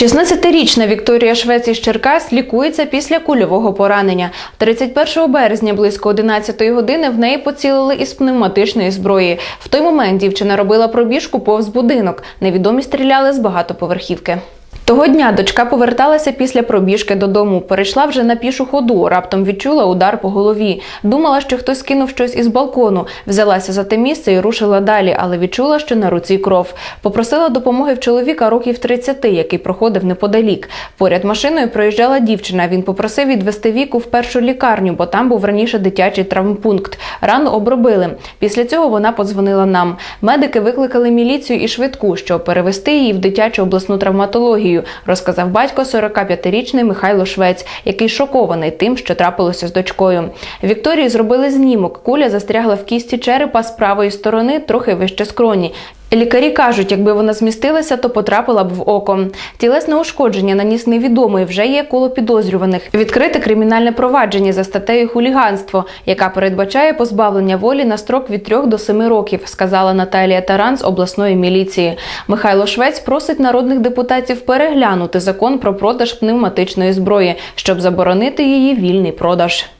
16-річна Вікторія Швець із Черкас лікується після кульового поранення. 31 березня близько 11 години в неї поцілили із пневматичної зброї. В той момент дівчина робила пробіжку повз будинок. Невідомі стріляли з багатоповерхівки. Того дня дочка поверталася після пробіжки додому. Перейшла вже на пішу ходу. Раптом відчула удар по голові. Думала, що хтось кинув щось із балкону. Взялася за те місце і рушила далі, але відчула, що на руці кров. Попросила допомоги в чоловіка років 30, який проходив неподалік. Поряд машиною проїжджала дівчина. Він попросив відвести віку в першу лікарню, бо там був раніше дитячий травмпункт. Рану обробили. Після цього вона подзвонила нам. Медики викликали міліцію і швидку, щоб перевести її в дитячу обласну травматологію, розказав батько 45-річний Михайло Швець, який шокований тим, що трапилося з дочкою. Вікторії зробили знімок. Куля застрягла в кісті черепа з правої сторони, трохи вище скроні. Лікарі кажуть, якби вона змістилася, то потрапила б в око. Тілесне ушкодження наніс невідомий, вже є коло підозрюваних. Відкрите кримінальне провадження за статтею хуліганство, яка передбачає позбавлення волі на строк від 3 до 7 років, сказала Наталія Таран з обласної міліції. Михайло Швець просить народних депутатів переглянути закон про продаж пневматичної зброї, щоб заборонити її вільний продаж.